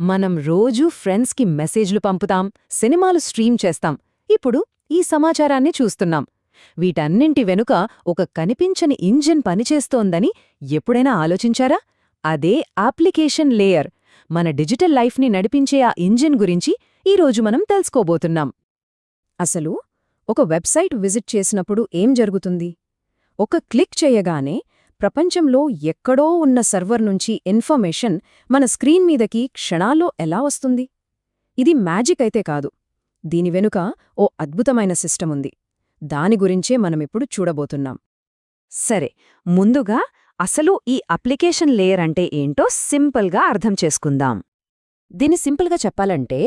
మనం రోజూ ఫ్రెండ్స్కి మెసేజ్లు పంపుతాం సినిమాలు స్ట్రీమ్ చేస్తాం. ఇప్పుడు ఈ సమాచారాన్ని చూస్తున్నాం. వీటన్నింటి వెనుక ఒక కనిపించని ఇంజిన్ పనిచేస్తోందని ఎప్పుడైనా ఆలోచించారా? అదే అప్లికేషన్ లేయర్. మన డిజిటల్ లైఫ్ని నడిపించే ఆ ఇంజిన్ గురించి ఈరోజు మనం తెలుసుకోబోతున్నాం. అసలు ఒక వెబ్సైట్ విజిట్ చేసినప్పుడు ఏం జరుగుతుంది? ఒక క్లిక్ చేయగానే ప్రపంచంలో ఎక్కడో ఉన్న సర్వర్ నుంచి ఇన్ఫర్మేషన్ మన స్క్రీన్ మీదకి క్షణాల్లో ఎలా వస్తుంది? ఇది మ్యాజిక్ అయితే కాదు. దీని వెనుక ఓ అద్భుతమైన సిస్టమ్ ఉంది. దాని గురించే మనమిప్పుడు చూడబోతున్నాం. సరే ముందుగా అసలు ఈ అప్లికేషన్ లేయర్ అంటే ఏంటో సింపుల్గా అర్థం చేసుకుందాం. దీన్ని సింపుల్గా చెప్పాలంటే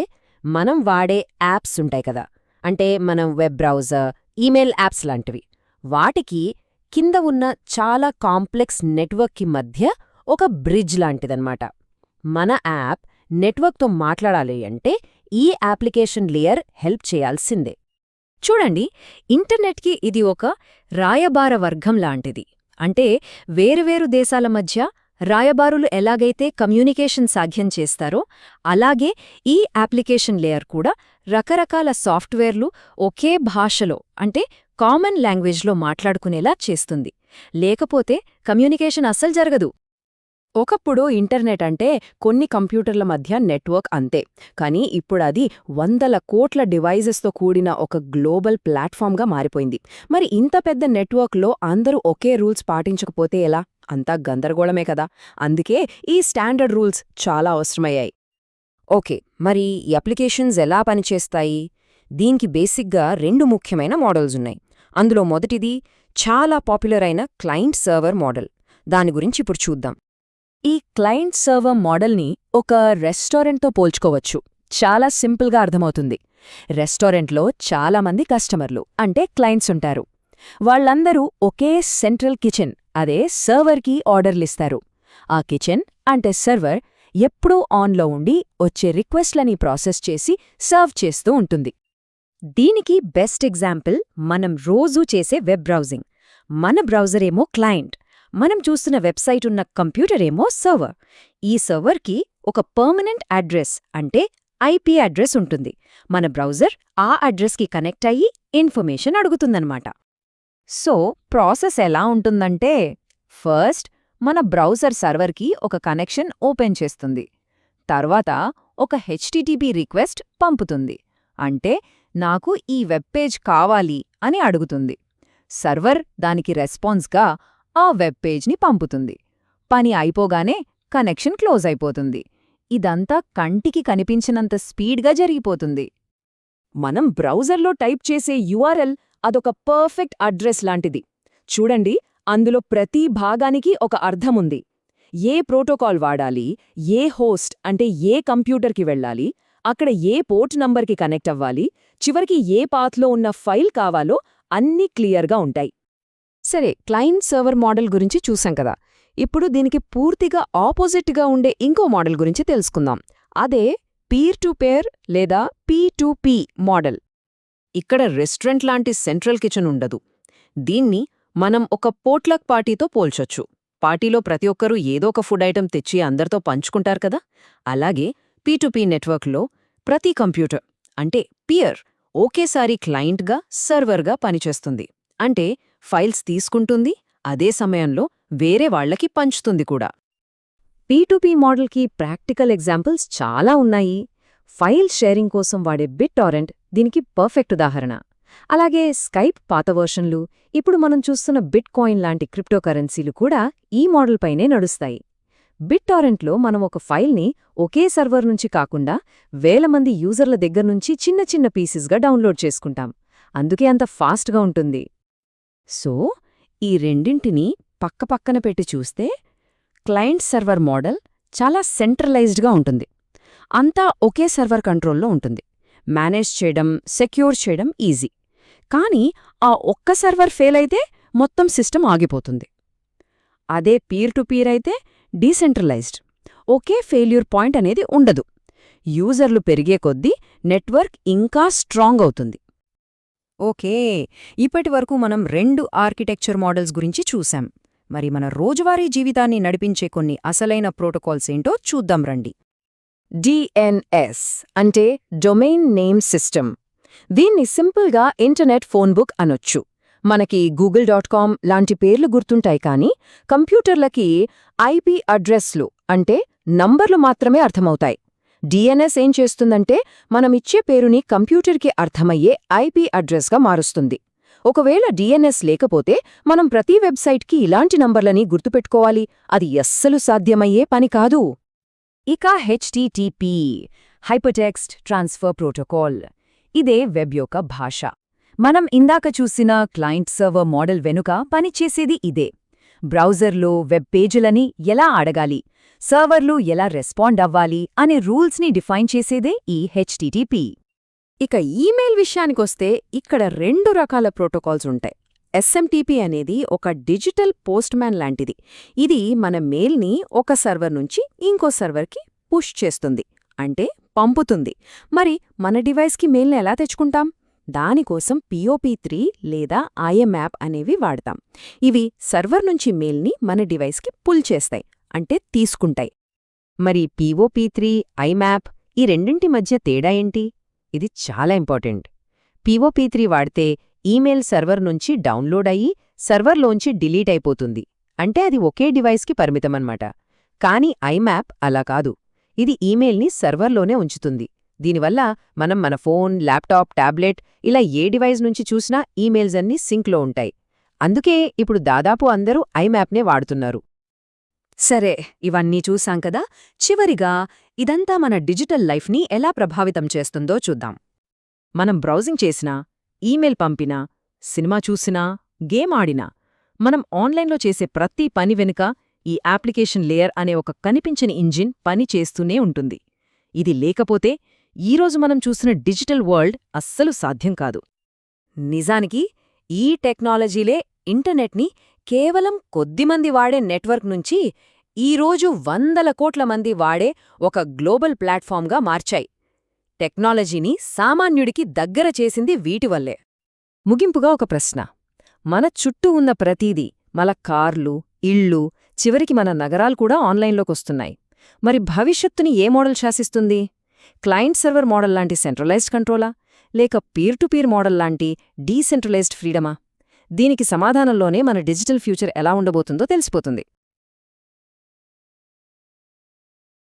మనం వాడే యాప్స్ ఉంటాయి కదా. అంటే మనం వెబ్ బ్రౌజర్ ఈమెయిల్ యాప్స్ లాంటివి. వాటికి కింద ఉన్న చాలా కాంప్లెక్స్ నెట్వర్క్కి మధ్య ఒక బ్రిడ్జ్ లాంటిదన్నమాట. మన యాప్ నెట్వర్క్తో మాట్లాడాలి అంటే ఈ అప్లికేషన్ లేయర్ హెల్ప్ చేయాల్సిందే. చూడండి ఇంటర్నెట్కి ఇది ఒక రాయబార వర్గం లాంటిది. అంటే వేరువేరు దేశాల మధ్య రాయబారులు ఎలాగైతే కమ్యూనికేషన్ సాధ్యం చేస్తారో అలాగే ఈ అప్లికేషన్ లేయర్ కూడా రకరకాల సాఫ్ట్వేర్లు ఒకే భాషలో అంటే కామన్ లాంగ్వేజ్లో మాట్లాడుకునేలా చేస్తుంది. లేకపోతే కమ్యూనికేషన్ అస్సలు జరగదు. ఒకప్పుడు ఇంటర్నెట్ అంటే కొన్ని కంప్యూటర్ల మధ్య నెట్వర్క్ అంతే. కానీ ఇప్పుడది వందల కోట్ల డివైజెస్తో కూడిన ఒక గ్లోబల్ ప్లాట్ఫామ్గా మారిపోయింది. మరి ఇంత పెద్ద నెట్వర్క్లో అందరూ ఒకే రూల్స్ పాటించకపోతే ఎలా? అంతా గందరగోళమే కదా. అందుకే ఈ స్టాండర్డ్ రూల్స్ చాలా అవసరమయ్యాయి. ఓకే మరి ఈ అప్లికేషన్స్ ఎలా పనిచేస్తాయి? దీనికి బేసిక్గా రెండు ముఖ్యమైన మోడల్స్ ఉన్నాయి. అందులో మొదటిది చాలా పాపులర్ అయిన క్లయింట్ సర్వర్ మోడల్. దాని గురించి ఇప్పుడు చూద్దాం. ఈ క్లయింట్ సర్వర్ మోడల్ని ఒక రెస్టారెంట్తో పోల్చుకోవచ్చు. చాలా సింపుల్గా అర్థమవుతుంది. రెస్టారెంట్లో చాలామంది కస్టమర్లు అంటే క్లయింట్స్ ఉంటారు. వాళ్ళందరూ ఒకే సెంట్రల్ కిచెన్ అదే సర్వర్కి ఆర్డర్లిస్తారు ఆ కిచెన్ అంటే సర్వర్ ఎప్పుడూ ఆన్లో ఉండి వచ్చే రిక్వెస్ట్లని ప్రాసెస్ చేసి సర్వ్ చేస్తూ ఉంటుంది. దీనికి బెస్ట్ ఎగ్జాంపుల్ మనం రోజూ చేసే వెబ్ బ్రౌజింగ్. మన బ్రౌజరేమో క్లయింట్ మనం చూస్తున్న వెబ్సైట్ ఉన్న కంప్యూటర్ ఏమో సర్వర్. ఈ సర్వర్కి ఒక పర్మనెంట్ అడ్రస్ అంటే ఐపీ అడ్రస్ ఉంటుంది. మన బ్రౌజర్ ఆ అడ్రస్కి కనెక్ట్ అయ్యి ఇన్ఫర్మేషన్ అడుగుతుందన్నమాట. సో ప్రాసెస్ ఎలా ఉంటుందంటే ఫస్ట్ మన బ్రౌజర్ సర్వర్కి ఒక కనెక్షన్ ఓపెన్ చేస్తుంది. తర్వాత ఒక హెచ్టిటిపి రిక్వెస్ట్ పంపుతుంది. అంటే నాకు ఈ వెబ్పేజ్ కావాలి అని అడుగుతుంది. సర్వర్ దానికి రెస్పాన్స్గా ఆ వెబ్పేజ్ని పంపుతుంది. పని అయిపోగానే కనెక్షన్ క్లోజ్ అయిపోతుంది. ఇదంతా కంటికి కనిపించినంత స్పీడ్గా జరిగిపోతుంది. మనం బ్రౌజర్లో టైప్ చేసే యుఆర్ఎల్ అదొక పర్ఫెక్ట్ అడ్రస్ లాంటిది. చూడండి అందులో ప్రతి భాగానికి ఒక అర్థముంది ఏ ప్రోటోకాల్ వాడాలి ఏ హోస్ట్ అంటే ఏ కంప్యూటర్కి వెళ్ళాలి అక్కడ ఏ పోర్ట్ నంబర్కి కనెక్ట్ అవ్వాలి చివరికి ఏ పాత్లో ఉన్న ఫైల్ కావాలో అన్నీ క్లియర్గా ఉంటాయి. సరే క్లయింట్ సర్వర్ మోడల్ గురించి చూసాం కదా. ఇప్పుడు దీనికి పూర్తిగా ఆపోజిట్గా ఉండే ఇంకో మోడల్ గురించి తెలుసుకుందాం. అదే పీర్ టు పేర్ లేదా పీ టు పీ మోడల్. ఇక్కడ రెస్టారెంట్ లాంటి సెంట్రల్ కిచెన్ ఉండదు. దీన్ని మనం ఒక పోట్లక్ పార్టీతో పోల్చొచ్చు. పార్టీలో ప్రతి ఒక్కరూ ఏదో ఒక ఫుడ్ ఐటెం తెచ్చి అందరితో పంచుకుంటారు కదా. అలాగే పీ నెట్వర్క్లో ప్రతి కంప్యూటర్ అంటే పియర్ ఒకేసారి క్లయింట్గా సర్వర్గా పనిచేస్తుంది. అంటే ఫైల్స్ తీసుకుంటుంది అదే సమయంలో వేరే వాళ్ళకి పంచుతుంది కూడా. పీ మోడల్కి ప్రాక్టికల్ ఎగ్జాంపుల్స్ చాలా ఉన్నాయి. ఫైల్ షేరింగ్ కోసం వాడే బిట్ టారెంట్ దీనికి పర్ఫెక్ట్ ఉదాహరణ. అలాగే స్కైప్ పాత వర్షన్లు ఇప్పుడు మనం చూస్తున్న బిట్ కాయిన్ లాంటి క్రిప్టోకరెన్సీలు కూడా ఈ మోడల్ పైనే నడుస్తాయి. బిట్ టారెంట్లో మనం ఒక ఫైల్ని ఒకే సర్వర్ నుంచి కాకుండా వేల మంది యూజర్ల దగ్గర్నుంచి చిన్న చిన్న పీసెస్గా డౌన్లోడ్ చేసుకుంటాం. అందుకే అంత ఫాస్ట్గా ఉంటుంది. సో ఈ రెండింటినీ పక్కపక్కన పెట్టి చూస్తే క్లయింట్ సర్వర్ మోడల్ చాలా సెంట్రలైజ్డ్గా ఉంటుంది. అంతా ఒకే సర్వర్ కంట్రోల్లో ఉంటుంది. మేనేజ్ చేయడం సెక్యూర్ చేయడం ఈజీ. కానీ ఆ ఒక్క సర్వర్ ఫెయిల్ అయితే మొత్తం సిస్టమ్ ఆగిపోతుంది. అదే పీర్ టు పీర్ అయితే డీసెంట్రలైజ్డ్. ఒకే ఫెయిల్యూర్ పాయింట్ అనేది ఉండదు. యూజర్లు పెరిగే కొద్దీ నెట్వర్క్ ఇంకా స్ట్రాంగ్ అవుతుంది. ఓకే ఇప్పటి వరకు మనం రెండు ఆర్కిటెక్చర్ మోడల్స్ గురించి చూశాం. మరి మన రోజువారీ జీవితాన్ని నడిపించే కొన్ని అసలైన ప్రోటోకాల్స్ ఏంటో చూద్దాం రండి. డిఎన్ఎస్ అంటే డొమైన్ నేమ్ సిస్టమ్. దీన్ని సింపుల్గా ఇంటర్నెట్ ఫోన్ బుక్ అనొచ్చు. మనకి గూగుల్ డాట్ కామ్ లాంటి పేర్లు గుర్తుంటాయి కానీ కంప్యూటర్లకి ఐపీ అడ్రస్లు అంటే నంబర్లు మాత్రమే అర్థమవుతాయి. డిఎన్ఎస్ ఏం చేస్తుందంటే మనమిచ్చే పేరుని కంప్యూటర్కి అర్థమయ్యే ఐపీ అడ్రస్గా మారుస్తుంది. ఒకవేళ డిఎన్ఎస్ లేకపోతే మనం ప్రతి వెబ్సైట్కి ఇలాంటి నంబర్లని గుర్తుపెట్టుకోవాలి. అది ఎస్సలు సాధ్యమయ్యే పని కాదు. ఇక హెచ్టిటిపి హైపర్టెక్స్ట్ ట్రాన్స్ఫర్ ప్రోటోకాల్. ఇదే వెబ్ యొక్క భాష. మనం ఇందాక చూసిన క్లయింట్ సర్వర్ మోడల్ వెనుక పనిచేసేది ఇదే. బ్రౌజర్లో వెబ్ పేజీలని ఎలా అడగాలి? సర్వర్లు ఎలా రెస్పాండ్ అవ్వాలి? అనే రూల్స్ని డిఫైన్ చేసేదే ఈ హెచ్టిటిపి. ఇక ఈమెయిల్ విషయానికొస్తే ఇక్కడ రెండు రకాల ప్రోటోకాల్స్ ఉంటాయి. ఎస్ఎంటీపీ అనేది ఒక డిజిటల్ పోస్ట్మ్యాన్ లాంటిది. ఇది మన మెయిల్ని ఒక సర్వర్ నుంచి ఇంకో సర్వర్కి పుష్ చేస్తుంది. అంటే పంపుతుంది. మరి మన డివైస్కి మెయిల్ని ఎలా తెచ్చుకుంటాం? దానికోసం పిఓపి త్రీ లేదా ఐఎంయాప్ అనేవి వాడతాం. ఇవి సర్వర్ నుంచి మెయిల్ని మన డివైస్కి పుల్ చేస్తాయి అంటే తీసుకుంటాయి. మరి పిఓపి త్రీ ఐమ్యాప్ ఈ రెండింటి మధ్య తేడా ఏంటి? ఇది చాలా ఇంపార్టెంట్. పిఓపి త్రీ వాడితే ఈమెయిల్ సర్వర్ నుంచి డౌన్లోడ్ అయ్యి సర్వర్లోంచి డిలీట్ అయిపోతుంది. అంటే అది ఒకే డివైస్కి పరిమితమన్నమాట. కానీ ఐమ్యాప్ అలా కాదు. ఇది ఈమెయిల్ని సర్వర్లోనే ఉంచుతుంది. దీనివల్ల మనం మన ఫోన్ ల్యాప్టాప్ టాబ్లెట్ ఇలా ఏ డివైస్ నుంచి చూసినా ఈమెయిల్స్ అన్నీ సింక్లో ఉంటాయి. అందుకే ఇప్పుడు దాదాపు అందరూ ఐమ్యాప్నే వాడుతున్నారు. సరే ఇవన్నీ చూసాం కదా? చివరిగా ఇదంతా మన డిజిటల్ లైఫ్ని ఎలా ప్రభావితం చేస్తుందో చూద్దాం. మనం బ్రౌజింగ్ చేసినా ఈమెయిల్ పంపినా సినిమా చూసినా గేమ్ ఆడినా మనం ఆన్లైన్లో చేసే ప్రతి పని వెనుక ఈ అప్లికేషన్ లేయర్ అనే ఒక కనిపించని ఇంజిన్ పని చేస్తూనే ఉంటుంది. ఇది లేకపోతే ఈరోజు మనం చూసిన డిజిటల్ వరల్డ్ అస్సలు సాధ్యం కాదు. నిజానికి ఈ టెక్నాలజీలే ఇంటర్నెట్ని కేవలం కొద్దిమంది వాడే నెట్వర్క్ నుంచి ఈరోజు వందల కోట్ల మంది వాడే ఒక గ్లోబల్ ప్లాట్ఫామ్గా మార్చాయి. టెక్నాలజీని సామాన్యుడికి దగ్గర చేసింది వీటివల్లే ముగింపుగా ఒక ప్రశ్న. మన చుట్టూ ఉన్న ప్రతీదీ మన కార్లు ఇళ్ళు చివరికి మన నగరాలు కూడా ఆన్లైన్లోకొస్తున్నాయి. మరి భవిష్యత్తుని ఏ మోడల్ శాసిస్తుంది? క్లయింట్ సర్వర్ మోడల్ లాంటి సెంట్రలైజ్డ్ కంట్రోలా? లేక పీర్ టు పీర్ మోడల్ లాంటి డీసెంట్రలైజ్డ్ ఫ్రీడమా? దీనికి సమాధానంలోనే మన డిజిటల్ ఫ్యూచర్ ఎలా ఉండబోతుందో తెలిసిపోతుంది.